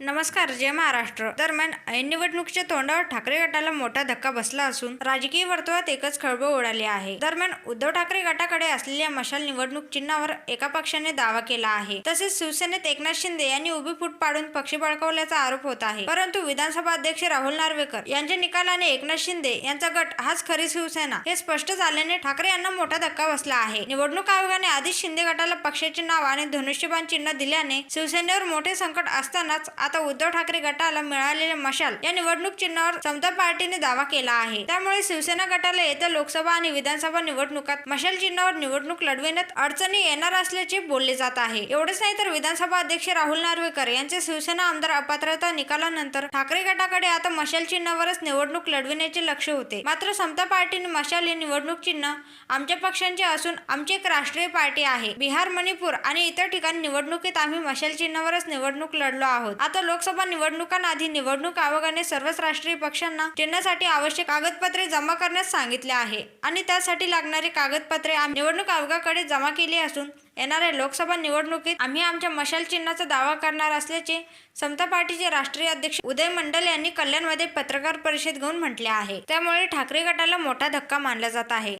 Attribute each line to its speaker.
Speaker 1: नमस्कार जय महाराष्ट्र. दरम्यान ऐन निवडणुकीच्या तोंडावर ठाकरे गटाला मोठा धक्का बसला असून राजकीय वर्तुळात एकच खळबळ उडाली आहे. दरम्यान उद्धव ठाकरे गटाकडे असलेल्या मशाल निवडणूक चिन्हावर एका पक्षाने दावा केला आहे. तसेच शिवसेनेत एकनाथ शिंदे यांनी उभी फूट पाडून पक्ष बळकावल्याचा आरोप होत आहे. परंतु विधानसभा अध्यक्ष राहुल नार्वेकर यांच्या निकालाने एकनाथ शिंदे यांचा गट हाच खरी शिवसेना हे स्पष्ट झाल्याने ठाकरे यांना मोठा धक्का बसला आहे. निवडणूक आयोगाने आधीच शिंदे गटाला पक्षाचे नाव आणि धनुष्यबाण चिन्ह दिल्याने शिवसेनेवर मोठे संकट असतानाच आता उद्धव ठाकरे गटाला मिळालेले मशाल या निवडणूक चिन्हावर समता पार्टीने दावा केला आहे. त्यामुळे शिवसेना गटाला येत्या लोकसभा आणि विधानसभा निवडणुकात मशाल चिन्हावर निवडणूक लढविण्यात अडचणी येणार असल्याचे बोलले जात आहे. एवढेच नाही तर विधानसभा अध्यक्ष राहुल नार्वेकर यांचे शिवसेना आमदार अपात्रता निकालानंतर ठाकरे गटाकडे आता मशाल चिन्हावरच निवडणूक लढविण्याचे लक्ष होते. मात्र समता पार्टीने मशाल हे निवडणूक चिन्ह आमच्या पक्षांचे असून आमची एक राष्ट्रीय पार्टी आहे. बिहार मणिपूर आणि इतर ठिकाणी निवडणुकीत आम्ही मशाल चिन्हावरच निवडणूक लढलो आहोत. आता लोकसभा निवडणुकांआधी निवडणूक आयोगाने सर्वच राष्ट्रीय पक्षांना चिन्हासाठी आवश्यक कागदपत्रे जमा करण्यास सांगितले आहे. आणि त्यासाठी लागणारी कागदपत्रे निवडणूक आयोगाकडे जमा केली असून येणाऱ्या लोकसभा निवडणुकीत आम्ही आमच्या मशाल चिन्हाचा दावा करणार असल्याचे समता पार्टीचे राष्ट्रीय अध्यक्ष उदय मंडल यांनी कल्याणमध्ये पत्रकार परिषद घेऊन म्हटले आहे. त्यामुळे ठाकरे गटाला मोठा धक्का मानला जात आहे.